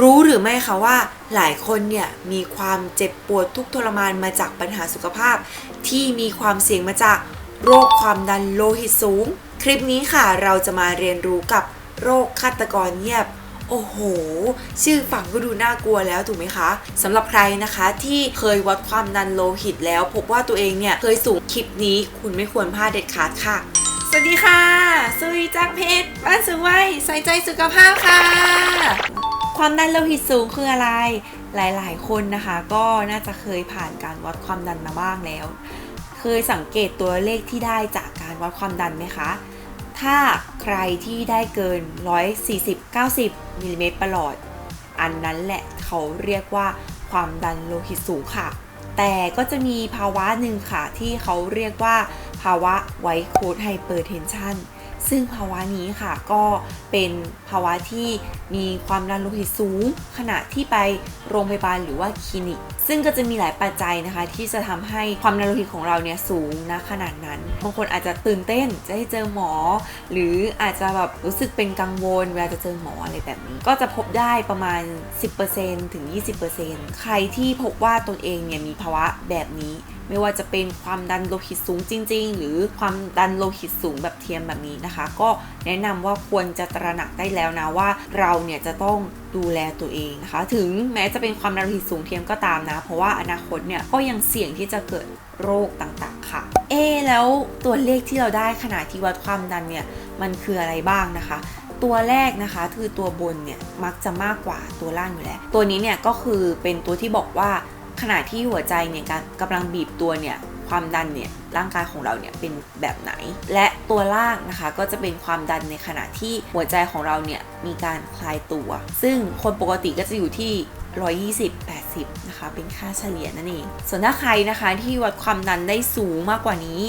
รู้หรือไม่คะว่าหลายคนเนี่ยมีความเจ็บปวดทุกทรมานมาจากปัญหาสุขภาพ ที่มีความเสี่ยงมาจากโรคความดันโลหิตสูง คลิปนี้ค่ะเราจะมาเรียนรู้กับโรคฆาตกรเงียบ โอ้โห ชื่อฝังก็ดูน่ากลัวแล้วถูกไหมคะสำหรับใครนะคะที่เคยวัดความดันโลหิตแล้ว พบว่าตัวเองเนี่ยเคยสูงคลิปนี้คุณไม่ควรพลาดเด็ดขาดค่ะสวัสดีค่ะสุยจากเพจบ้านสูงวัยใส่ใจสุขภาพค่ะ ความดันโลหิตสูงคืออะไร หลายๆ คนนะคะ ก็น่าจะเคยผ่านการวัดความดันมาบ้างแล้ว เคยสังเกตตัวเลขที่ได้จากการวัดความดันไหมคะ ถ้าใครที่ได้เกิน 140-90มิลลิเมตรประหลอด อันนั้นแหละเขาเรียกว่าความดันโลหิตสูงค่ะ แต่ก็จะมีภาวะหนึ่งค่ะ ที่เขาเรียกว่าภาวะไวโคดไฮเปอร์เทนชัน ซึ่งภาวะนี้ค่ะก็เป็นภาวะที่มีความดันโลหิตสูง ขณะที่ไปโรงพยาบาลหรือว่าคลินิก ซึ่งก็จะมีหลายปัจจัยนะคะ ที่จะทำให้ความดันโลหิตของเราเนี่ยสูงนะขนาดนั้น บางคนอาจจะตื่นเต้นจะให้เจอหมอ หรืออาจจะแบบรู้สึกเป็นกังวลเวลาจะเจอหมออะไรแบบนี้ ก็จะพบได้ประมาณ 10%ถึง 20%ใครที่พบว่าตนเองเนี่ยมีภาวะแบบนี้ไม่ว่าจะเป็นความดันโลหิตสูงจริง ๆ หรือความดันโลหิตสูงแบบเทียมแบบนี้นะคะ ก็แนะนำว่าควรจะตระหนักได้แล้วนะว่าเราเนี่ยจะต้องดูแลตัวเองนะคะ ถึงแม้จะเป็นความดันโลหิตสูงเทียมก็ตามนะ เพราะว่าอนาคตเนี่ยก็ยังเสี่ยงที่จะเกิดโรคต่างๆ ค่ะ เอแล้วตัวเลขที่เราได้ขณะที่วัดความดันเนี่ยมันคืออะไรบ้างนะคะตัวแรกนะคะคือตัวบนเนี่ยมักจะมากกว่าตัวล่างอยู่แล้ว ตัวนี้เนี่ยก็คือเป็นตัวที่บอกว่า ขณะที่หัวใจเนี่ยกำลังบีบตัวเนี่ยความดันเนี่ยร่างกายของเราเนี่ยเป็นแบบไหน และตัวล่างนะคะก็จะเป็นความดันในขณะที่หัวใจของเราเนี่ยมีการคลายตัว ซึ่งคนปกติก็จะอยู่ที่ 120 80 นะคะ เป็นค่าเฉลี่ยนั่นเอง ส่วนถ้าใครนะคะที่วัดความดันได้สูงมากกว่านี้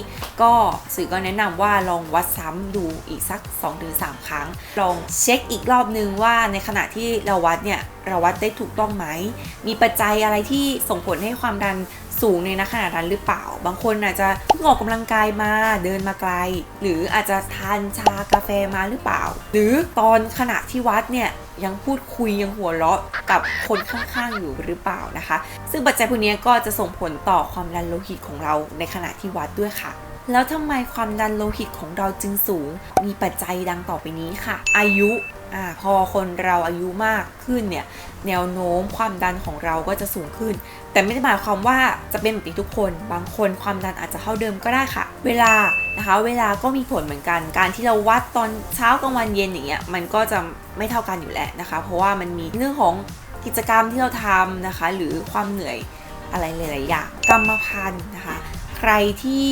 ก็สื่อก็แนะนำว่าลองวัดซ้ำดูอีกสัก 2-3 ครั้ง ลองเช็คอีกรอบนึงว่าในขณะที่เราวัดเนี่ยเราวัดได้ถูกต้องไหม มีปัจจัยอะไรที่ส่งผลให้ความดันสูงในนักขณะนั้นหรือเปล่า บางคนอาจจะงออกกำลังกายมาเดินมาไกล หรืออาจจะทานชากาแฟมาหรือเปล่า หรือตอนขณะที่วัดเนี่ย ยังพูดคุยยังหัวเราะกับคนข้างๆอยู่หรือเปล่านะคะ ซึ่งปัจจัยพวกนี้ก็จะส่งผลต่อความดันโลหิตของเราในขณะที่วัดด้วยค่ะ แล้วทำไมความดันโลหิตของเราจึงสูง มีปัจจัยดังต่อไปนี้ค่ะ อายุอพอคนเราอายุมากขึ้นเนี่ยแนวโน้มความดันของเราก็จะสูงขึ้น แต่ไม่ได้หมายความว่าจะเป็นแบบนี้ทุกคน บางคนความดันอาจจะเท่าเดิมก็ได้ค่ะ เวลานะคะ เวลาก็มีผลเหมือนกัน การที่เราวัดตอนเช้ากลางวันเย็นอย่างเงี้ยมันก็จะไม่เท่ากันอยู่แล้วนะคะ เพราะว่ามันมีเรื่องของกิจกรรมที่เราทำนะคะ หรือความเหนื่อยอะไรหลายๆอย่างกรรมพันธุ์นะคะ ใครที่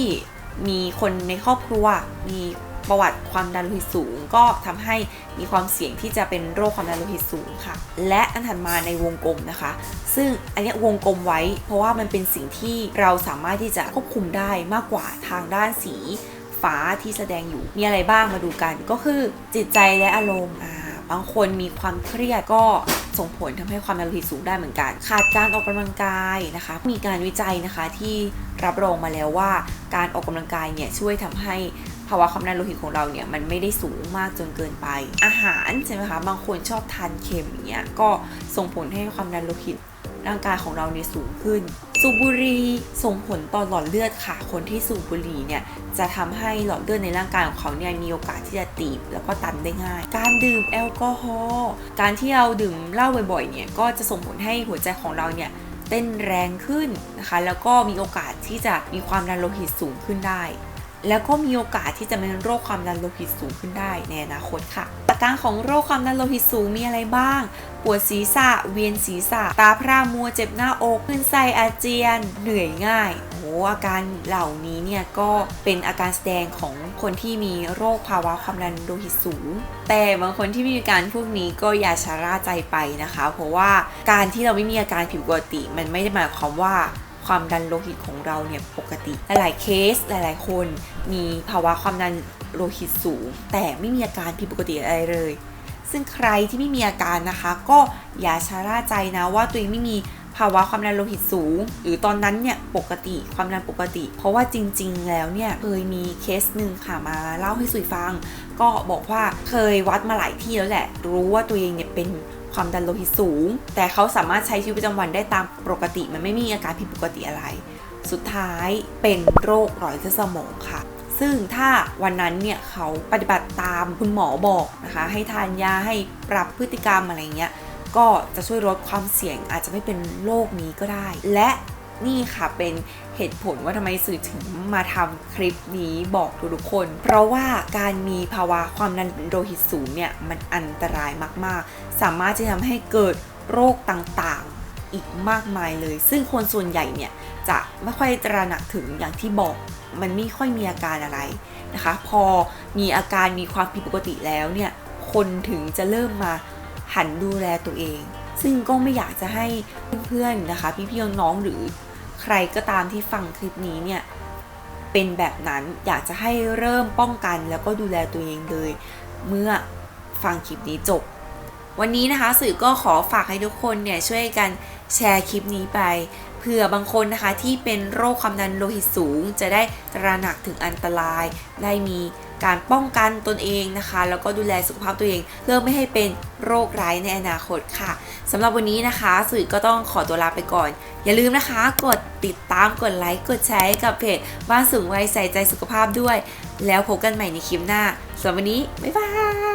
มีคนในครอบครัว มีประวัติความดันโลหิตสูง ก็ทำให้มีความเสี่ยงที่จะเป็นโรคความดันโลหิตสูงค่ะ และอันถัดมาในวงกลมนะคะ ซึ่งอันนี้วงกลมไว้ เพราะว่ามันเป็นสิ่งที่เราสามารถที่จะควบคุมได้มากกว่าทางด้านสีฟ้าที่แสดงอยู่มีอะไรบ้างมาดูกัน ก็คือจิตใจและอารมณ์อ่าบางคนมีความเครียดก็ ส่งผลทำให้ความดันโลหิตสูงได้เหมือนกัน ขาดการออกกำลังกายนะคะ มีการวิจัยนะคะที่รับรองมาแล้วว่า การออกกำลังกายเนี่ยช่วยทำให้ภาวะความดันโลหิตของเราเนี่ยมันไม่ได้สูงมากจนเกินไป อาหารใช่ไหมคะบางคนชอบทานเค็มอย่างเงี้ยก็ส่งผลให้ความดันโลหิตร่างกายของเราเนี่ยสูงขึ้น สูบบุหรี่ส่งผลต่อหลอดเลือดค่ะ คนที่สูบบุหรี่เนี่ยจะทำให้หลอดเลือดในร่างกายของเขาเนี่ยมีโอกาสที่จะตีบแล้วก็ตันได้ง่าย การดื่มแอลกอฮอล์การที่เราดื่มเหล้าบ่อยๆเนี่ยก็จะส่งผลให้หัวใจของเราเนี่ยเต้นแรงขึ้นนะคะ แล้วก็มีโอกาสที่จะมีความดันโลหิตสูงขึ้นได้ แล้วก็มีโอกาสที่จะเป็นโรคความดันโลหิตสูงขึ้นได้ในอนาคตค่ะ อาการของโรคความดันโลหิตสูงมีอะไรบ้าง ปวดศีรษะ เวียนศีรษะ ตาพร่ามัวเจ็บหน้าอกขึ้นไส้อาเจียน เหนื่อยง่ายโอ้อาการเหล่านี้เนี่ยก็เป็นอาการแสดงของคนที่มีโรคภาวะความดันโลหิตสูง แต่บางคนที่มีอาการพวกนี้ก็อย่าชะล่าใจไปนะคะ เพราะว่าการที่เราไม่มีอาการผิดปกติ มันไม่ได้หมายความว่าความดันโลหิตของเราเนี่ยปกติ หลายๆเคสหลาย ๆ คนมีภาวะความดัน โลหิตสูง แต่ไม่มีอาการผิดปกติอะไรเลย ซึ่งใครที่ไม่มีอาการนะคะ ก็อย่าชะล่าใจนะว่าตัวเองไม่มีภาวะความดันโลหิตสูง หรือตอนนั้นเนี่ยปกติความดันปกติ เพราะว่าจริง ๆ แล้วเนี่ยเคยมีเคสหนึ่งค่ะมาเล่าให้สุยฟัง ก็บอกว่าเคยวัดมาหลายที่แล้วแหละ รู้ว่าตัวเองเนี่ยเป็นความดันโลหิตสูง แต่เขาสามารถใช้ชีวิตประจำวันได้ตามปกติ มันไม่มีอาการผิดปกติอะไร สุดท้ายเป็นโรคหลอดเลือดสมองค่ะ ซึ่งถ้าวันนั้นเนี่ยเขาปฏิบัติตามคุณหมอบอกนะคะ ให้ทานยาให้ปรับพฤติกรรมอะไรเงี้ย ก็จะช่วยลดความเสี่ยงอาจจะไม่เป็นโรคนี้ก็ได้ และนี่ค่ะเป็นเหตุผลว่าทำไมสื่อถึงมาทำคลิปนี้บอกทุกคน เพราะว่าการมีภาวะความดันโลหิตสูงเนี่ยมันอันตรายมากๆ สามารถจะทำให้เกิดโรคต่าง อีกมากมายเลย ซึ่งคนส่วนใหญ่เนี่ยจะไม่ค่อยตระหนักถึงอย่างที่บอกมันไม่ค่อยมีอาการอะไรนะคะ พอมีอาการมีความผิดปกติแล้วเนี่ยคนถึงจะเริ่มมาหันดูแลตัวเอง ซึ่งก็ไม่อยากจะให้เพื่อนๆนะคะ พี่ๆน้องๆหรือใครก็ตามที่ฟังคลิปนี้เนี่ยเป็นแบบนั้นอยากจะให้เริ่มป้องกันแล้วก็ดูแลตัวเองเลย เมื่อฟังคลิปนี้จบ วันนี้นะคะสื่อก็ขอฝากให้ทุกคนเนี่ยช่วยกัน แชร์คลิปนี้ไปเผื่อบางคนนะคะที่เป็นโรคความดันโลหิตสูง จะได้ตระหนักถึงอันตราย ได้มีการป้องกันตนเองนะคะ แล้วก็ดูแลสุขภาพตัวเองเพื่อไม่ให้เป็นโรคร้ายในอนาคตค่ะสำหรับวันนี้นะคะสื่อก็ต้องขอตัวลาไปก่อน อย่าลืมนะคะ กดติดตามกดไลค์กดแชร์กับเพจบ้านสูงวัยใส่ใจสุขภาพด้วย แล้วพบกันใหม่ในคลิปหน้าสำหรับวันนี้บ๊ายบาย